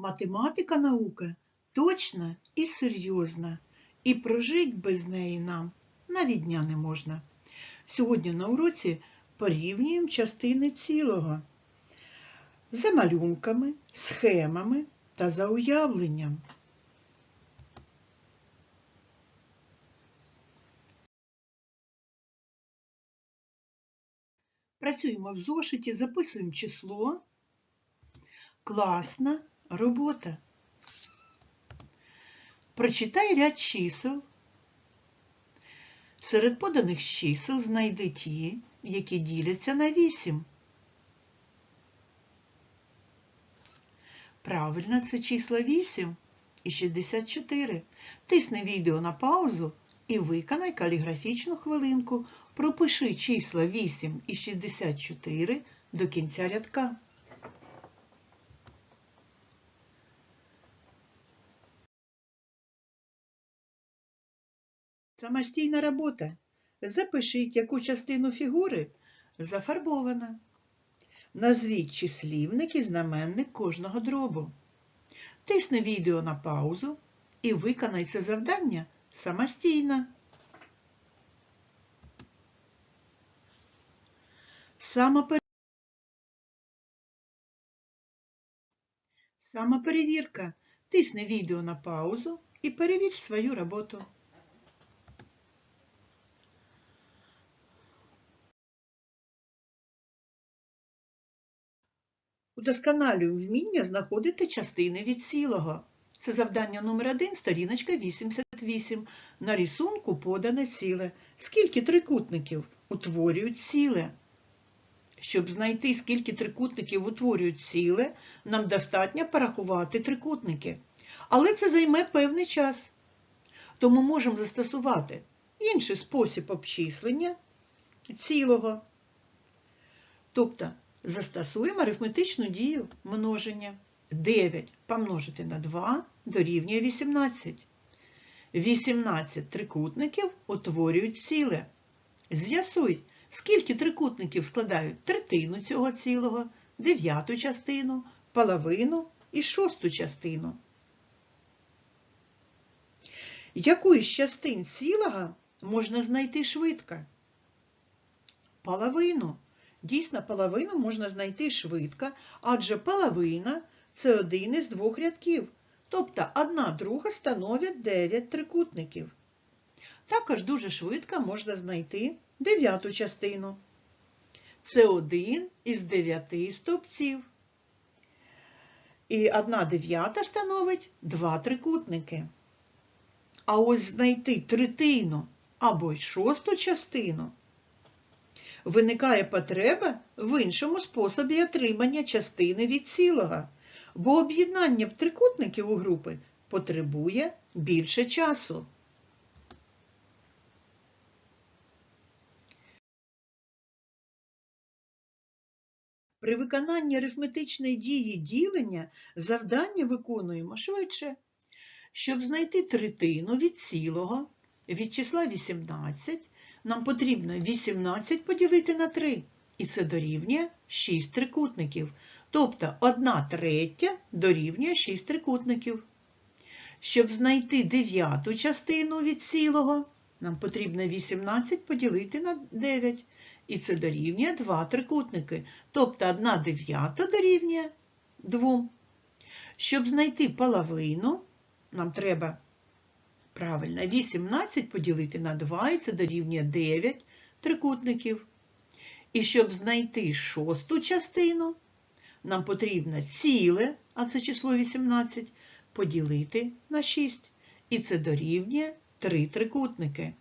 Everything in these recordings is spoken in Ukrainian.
Математика наука точна і серйозна, і прожить без неї нам навіть дня не можна. Сьогодні на уроці порівнюємо частини цілого за малюнками, схемами та за уявленням. Працюємо в зошиті, записуємо число. Класна робота. Прочитай ряд чисел. Серед поданих чисел знайди ті, які діляться на 8. Правильно, це числа 8 і 64. Тисни відео на паузу і виконай каліграфічну хвилинку. Пропиши числа 8 і 64 до кінця рядка. Самостійна робота. Запишіть, яку частину фігури зафарбована. Назвіть числівник і знаменник кожного дробу. Тисни відео на паузу і виконай це завдання самостійно. Самопер... Самоперевірка. Тисни відео на паузу і перевір свою роботу. Удосконалюємо вміння знаходити частини від цілого. Це завдання номер 1 сторіночка 88. На рисунку подане ціле. Скільки трикутників утворюють ціле? Щоб знайти, скільки трикутників утворюють ціле, нам достатньо порахувати трикутники. Але це займе певний час. Тому можемо застосувати інший спосіб обчислення цілого. Тобто застосуємо арифметичну дію множення. 9 помножити на 2 дорівнює 18. 18 трикутників утворюють ціле. З'ясуй, скільки трикутників складають третину цього цілого, дев'яту частину, половину і шосту частину. Яку із частин цілого можна знайти швидко? Половину. Дійсно, половину можна знайти швидко, адже половина це один із двох рядків, тобто одна друга становить 9 трикутників. Також дуже швидко можна знайти дев'яту частину. Це один із дев'яти стовпців. І одна дев'ята становить два трикутники. А ось знайти третину або шосту частину виникає потреба в іншому способі отримання частини від цілого, бо об'єднання трикутників у групи потребує більше часу. При виконанні арифметичної дії ділення завдання виконуємо швидше. Щоб знайти третину від цілого від числа 18, нам потрібно 18 поділити на 3, і це дорівнює 6 трикутників. Тобто 1 третя дорівнює 6 трикутників. Щоб знайти дев'яту частину від цілого, нам потрібно 18 поділити на 9, і це дорівнює 2 трикутники. Тобто 1 дев'ята дорівнює 2. Щоб знайти половину, нам треба Правильно, 18 поділити на 2, і це дорівнює 9 трикутників. І щоб знайти шосту частину, нам потрібно ціле, а це число 18, поділити на 6. І це дорівнює 3 трикутники.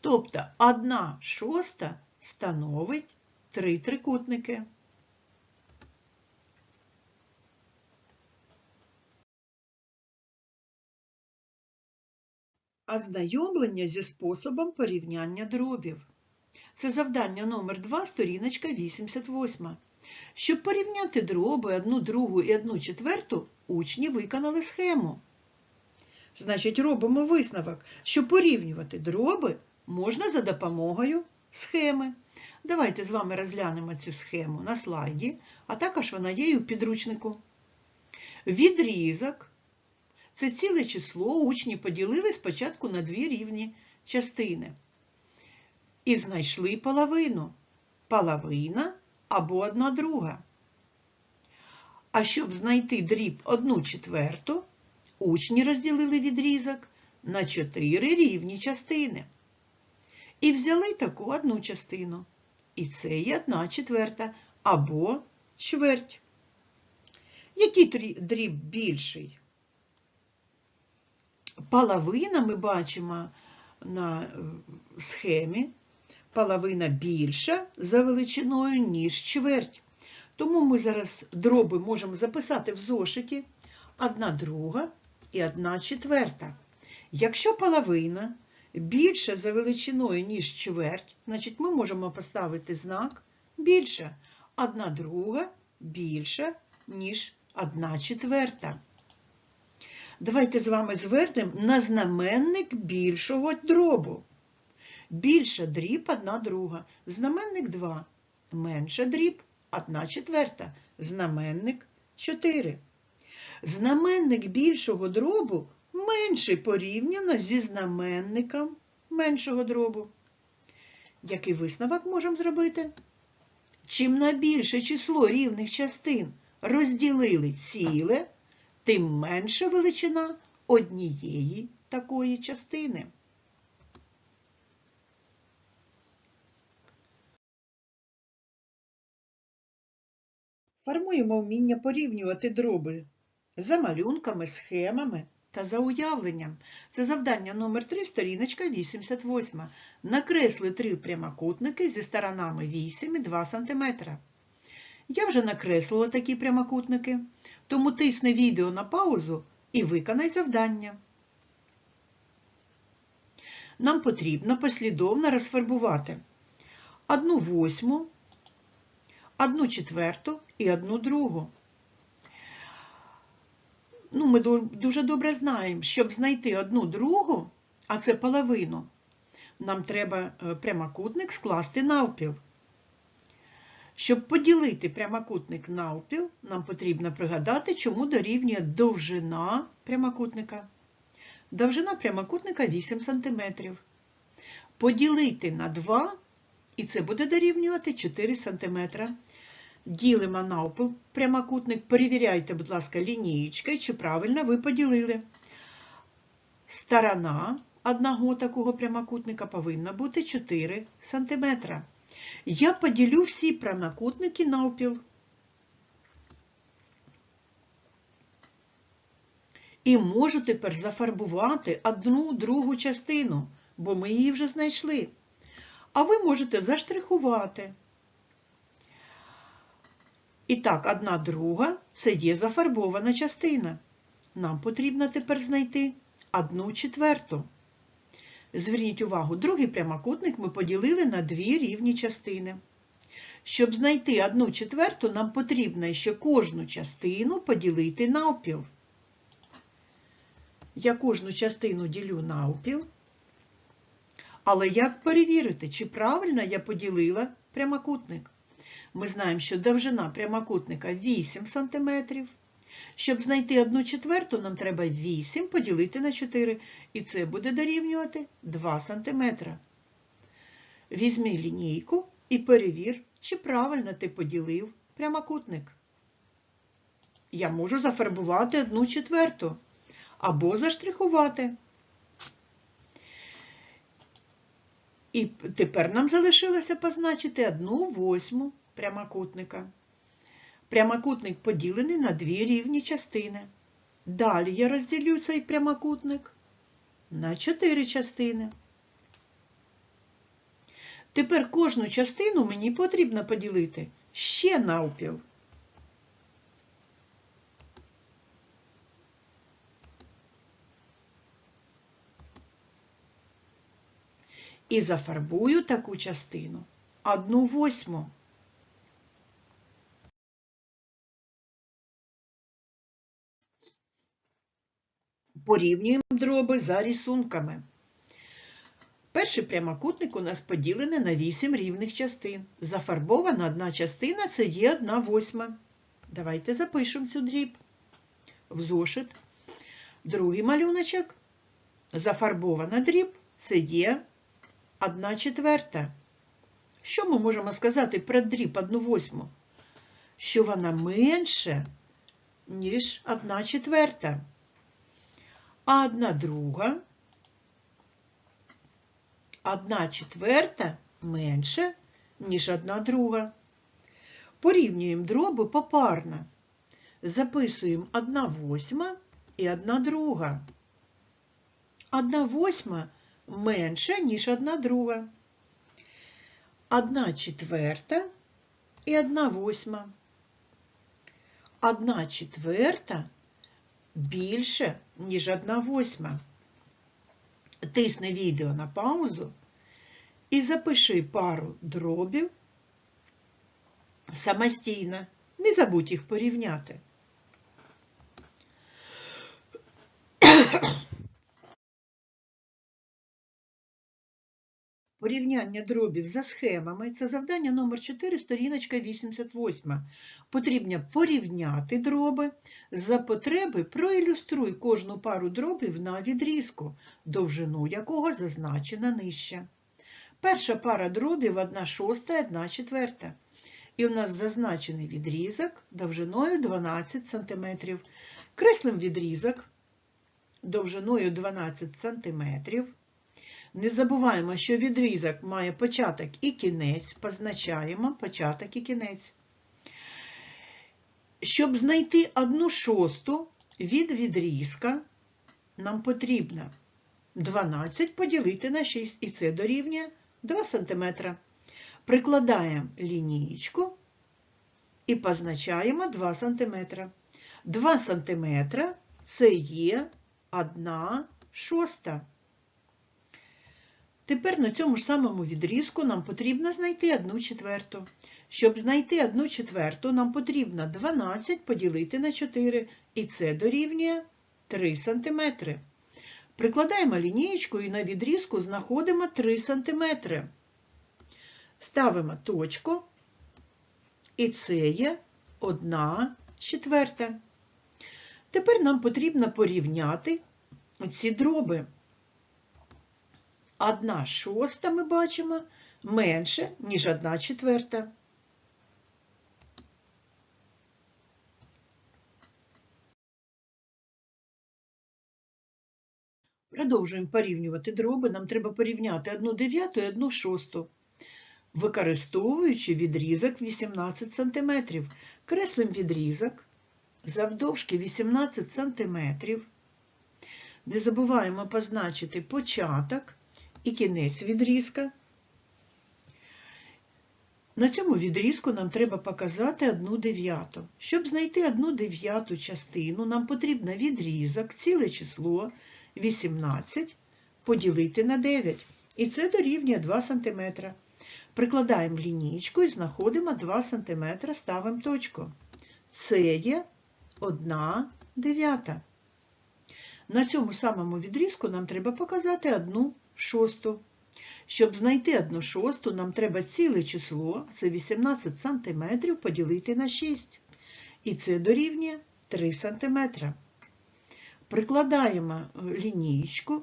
Тобто 1 шоста становить 3 трикутники. Ознайомлення зі способом порівняння дробів. Це завдання номер 2 сторіночка 88. Щоб порівняти дроби одну другу і одну четверту, учні виконали схему. Значить, робимо висновок, що порівнювати дроби можна за допомогою схеми. Давайте з вами розглянемо цю схему на слайді, а також вона є і у підручнику. Відрізок це ціле число учні поділили спочатку на дві рівні частини. І знайшли половину. Половина або одна друга. А щоб знайти дріб одну четверту, учні розділили відрізок на чотири рівні частини. І взяли таку одну частину. І це є одна четверта або чверть. Який дріб більший? Половина ми бачимо на е, схемі. Половина більша за величиною, ніж чверть. Тому ми зараз дроби можемо записати в зошиті одна друга і одна четверта. Якщо половина більша за величиною, ніж чверть, значить ми можемо поставити знак більша. Одна друга більша, ніж одна четверта. Давайте з вами звернемо на знаменник більшого дробу. Більша дріб одна друга. Знаменник 2. Менша дріб одна четверта. Знаменник 4. Знаменник більшого дробу менший порівняно зі знаменником меншого дробу. Який висновок можемо зробити? Чим на більше число рівних частин розділили ціле, тим менша величина однієї такої частини. Формуємо вміння порівнювати дроби за малюнками, схемами та за уявленням. Це завдання номер 3, сторіночка 88. Накресли три прямокутники зі сторонами 8 і 2 см. Я вже накреслила такі прямокутники, тому тисни відео на паузу і виконай завдання. Нам потрібно послідовно розфарбувати одну восьму, одну четверту і одну другу. Ну, ми дуже добре знаємо, щоб знайти одну другу, а це половину, нам треба е, прямокутник скласти навпіл. Щоб поділити прямокутник навпіл, нам потрібно пригадати, чому дорівнює довжина прямокутника. Довжина прямокутника 8 см. Поділити на 2, і це буде дорівнювати 4 см. Ділимо навпіл прямокутник. Перевіряйте, будь ласка, лінієчкою, чи правильно ви поділили. Сторона одного такого прямокутника повинна бути 4 см. Я поділю всі прямокутники навпіл. І можу тепер зафарбувати одну другу частину, бо ми її вже знайшли. А ви можете заштрихувати. І так, одна друга це є зафарбована частина. Нам потрібно тепер знайти одну четверту. Зверніть увагу, другий прямокутник ми поділили на дві рівні частини. Щоб знайти одну четверту, нам потрібно ще кожну частину поділити навпіл. Я кожну частину ділю навпіл. Але як перевірити, чи правильно я поділила прямокутник? Ми знаємо, що довжина прямокутника 8 см. Щоб знайти одну четверту, нам треба 8 поділити на 4, і це буде дорівнювати 2 см. Візьми лінійку і перевір, чи правильно ти поділив прямокутник. Я можу зафарбувати одну четверту або заштрихувати. І тепер нам залишилося позначити одну восьму прямокутника. Прямокутник поділений на дві рівні частини. Далі я розділю цей прямокутник на чотири частини. Тепер кожну частину мені потрібно поділити ще навпіл. І зафарбую таку частину одну восьму. Порівнюємо дроби за рисунками. Перший прямокутник у нас поділений на 8 рівних частин. Зафарбована одна частина це є 1 восьма. Давайте запишемо цю дріб. в зошит. Другий малюночок. Зафарбована дріб це є 1 четверта. Що ми можемо сказати про дріб 1 восьму? Що вона менше, ніж 1 четверта. А 1 друга, 1 четверта менше, ніж 1 друга. Порівнюємо дроби попарно. Записуємо 1 восьма і 1 друга. 1 восьма менше, ніж 1 друга. 1 четверта і 1 восьма. 1 четверта більше, ніж 1 восьма. Тисни відео на паузу і запиши пару дробів самостійно. Не забудь їх порівняти. Порівняння дробів за схемами це завдання номер 4, сторіночка 88. Потрібно порівняти дроби. За потреби проілюструй кожну пару дробів на відрізку, довжину якого зазначена нижче. Перша пара дробів 1 шоста і 1 четверта. І у нас зазначений відрізок довжиною 12 см. Креслим відрізок довжиною 12 см. Не забуваємо, що відрізок має початок і кінець, позначаємо початок і кінець. Щоб знайти одну шосту від відрізка, нам потрібно 12 поділити на 6, і це дорівнює 2 см. Прикладаємо лінієчку і позначаємо 2 см. 2 см це є 1 шоста. Тепер на цьому ж самому відрізку нам потрібно знайти 1 четверту. Щоб знайти 1 четверту, нам потрібно 12 поділити на 4, і це дорівнює 3 см. Прикладаємо лінієчку і на відрізку знаходимо 3 см. Ставимо точку, і це є 1 четверта. Тепер нам потрібно порівняти ці дроби. 1 шоста ми бачимо менше, ніж 1 четверта. Продовжуємо порівнювати дроби. Нам треба порівняти 1 дев'яту і 1 шосту, використовуючи відрізок 18 см. Креслим відрізок завдовжки 18 см. Не забуваємо позначити початок і кінець відрізка. На цьому відрізку нам треба показати 1 дев'яту. Щоб знайти 1 дев'яту частину, нам потрібно відрізок, ціле число 18 поділити на 9. І це дорівнює 2 см. Прикладаємо лінійку і знаходимо 2 см, ставимо точку. Це є 1 дев'ята. На цьому самому відрізку нам треба показати 1 шосту. Щоб знайти 1 шосту, нам треба ціле число, це 18 см, поділити на 6. І це дорівнює 3 см. Прикладаємо лінійку,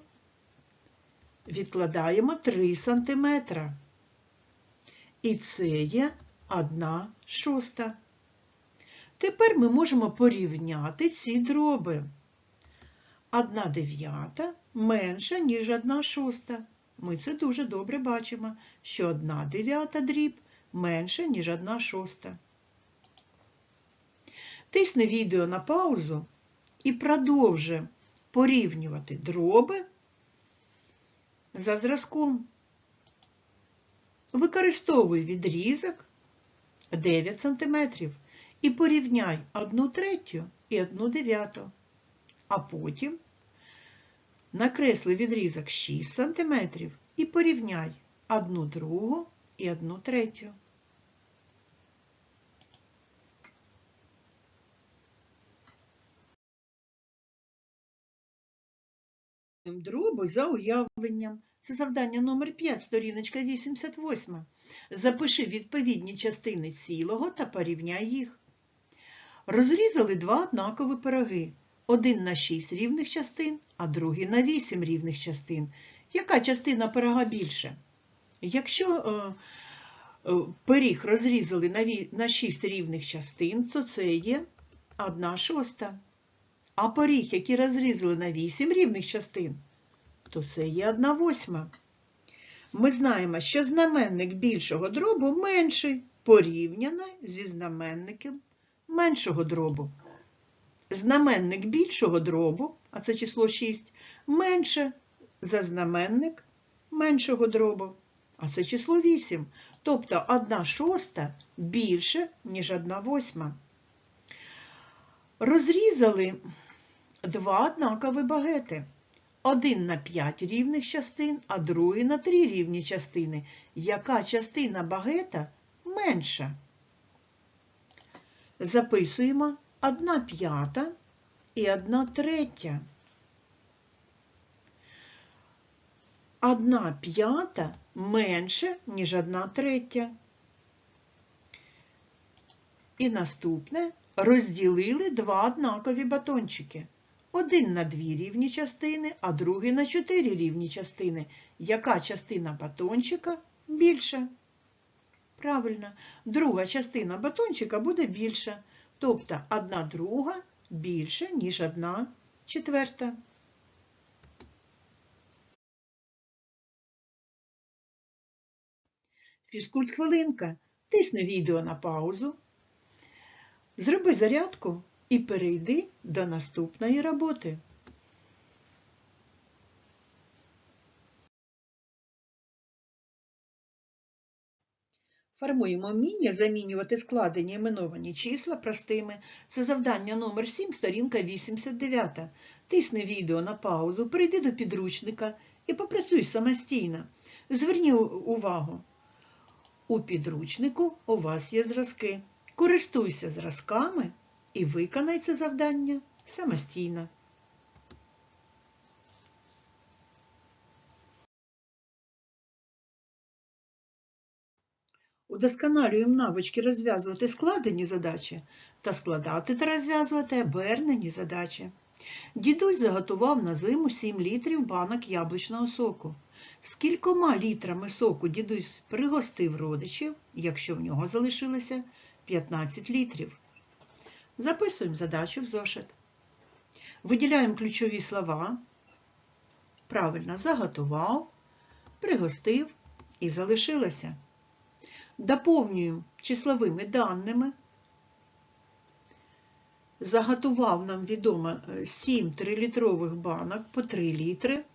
відкладаємо 3 см. І це є 1 шоста. Тепер ми можемо порівняти ці дроби. 1 дев'ята менша, ніж 1 шоста. Ми це дуже добре бачимо, що 1 дев'ята дріб менше, ніж 1 шоста. Тисни відео на паузу і продовжуємо порівнювати дроби за зразком. Використовуй відрізок 9 см і порівняй 1 третю і 1 дев'яту, а потім накресли відрізок 6 см і порівняй 1 другу і 1 третю. Дроби за уявленням. Це завдання номер 5, сторіночка 88. Запиши відповідні частини цілого та порівняй їх. Розрізали два однакові пироги. Один на 6 рівних частин, а другий на 8 рівних частин. Яка частина пирога більше? Якщо е, е, пиріг розрізали на, ві- на 6 рівних частин, то це є 1 шоста. А пиріг, який розрізали на 8 рівних частин, то це є 1 восьма. Ми знаємо, що знаменник більшого дробу менший порівняно зі знаменником меншого дробу. Знаменник більшого дробу, а це число 6, менше за знаменник меншого дробу, а це число 8. Тобто 1 шоста більше, ніж 1 восьма. Розрізали два однакові багети. Один на 5 рівних частин, а другий на 3 рівні частини. Яка частина багета менша? Записуємо 1 п'ята і 1 третя. 1 п'ята менше, ніж 1 третя. І наступне розділили два однакові батончики. Один на дві рівні частини, а другий на чотири рівні частини. Яка частина батончика більша? Правильно, друга частина батончика буде більша, тобто одна друга більше, ніж одна четверта. Фізкульт хвилинка. Тисни відео на паузу. Зроби зарядку і перейди до наступної роботи. Формуємо вміння замінювати складені іменовані числа простими. Це завдання номер 7, сторінка 89. Тисни відео на паузу, перейди до підручника і попрацюй самостійно. Зверні увагу. У підручнику у вас є зразки. Користуйся зразками і виконай це завдання самостійно. Удосконалюємо навички розв'язувати складені задачі та складати та розв'язувати обернені задачі. Дідусь заготував на зиму 7 літрів банок яблучного соку. З кількома літрами соку дідусь пригостив родичів, якщо в нього залишилося 15 літрів. Записуємо задачу в зошит. Виділяємо ключові слова. Правильно заготував, пригостив і залишилося. Доповнюємо числовими даними. Заготував нам відомо 7 трилітрових банок по 3 літри.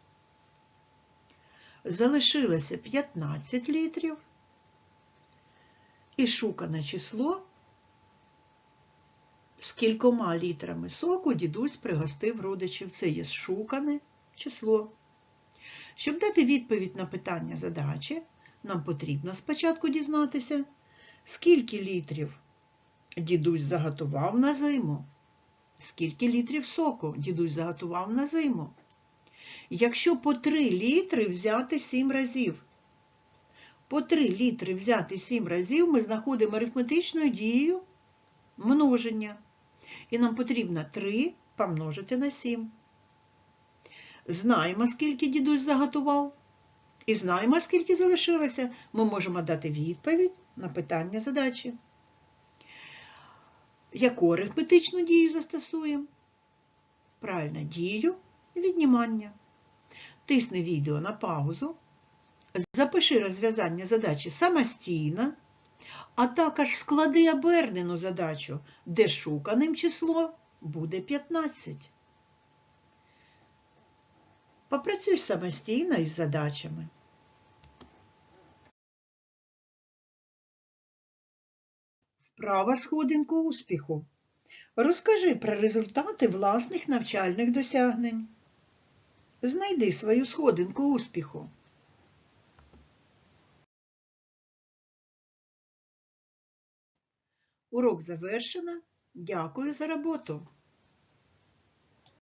Залишилося 15 літрів. І шукане число, з кількома літрами соку дідусь пригостив родичів. Це є шукане число. Щоб дати відповідь на питання задачі, нам потрібно спочатку дізнатися, скільки літрів дідусь заготував на зиму, скільки літрів соку дідусь заготував на зиму. Якщо по 3 літри взяти 7 разів, по 3 літри взяти 7 разів, ми знаходимо арифметичною дією множення. І нам потрібно 3 помножити на 7. Знаємо, скільки дідусь заготував. І знаємо, скільки залишилося, ми можемо дати відповідь на питання задачі. Яку арифметичну дію застосуємо? Правильно, дію віднімання. Тисни відео на паузу, запиши розв'язання задачі самостійно, а також склади обернену задачу, де шуканим число буде 15. Попрацюй самостійно із задачами. Вправа сходинку успіху. Розкажи про результати власних навчальних досягнень. Знайди свою сходинку успіху. Урок завершено. Дякую за роботу.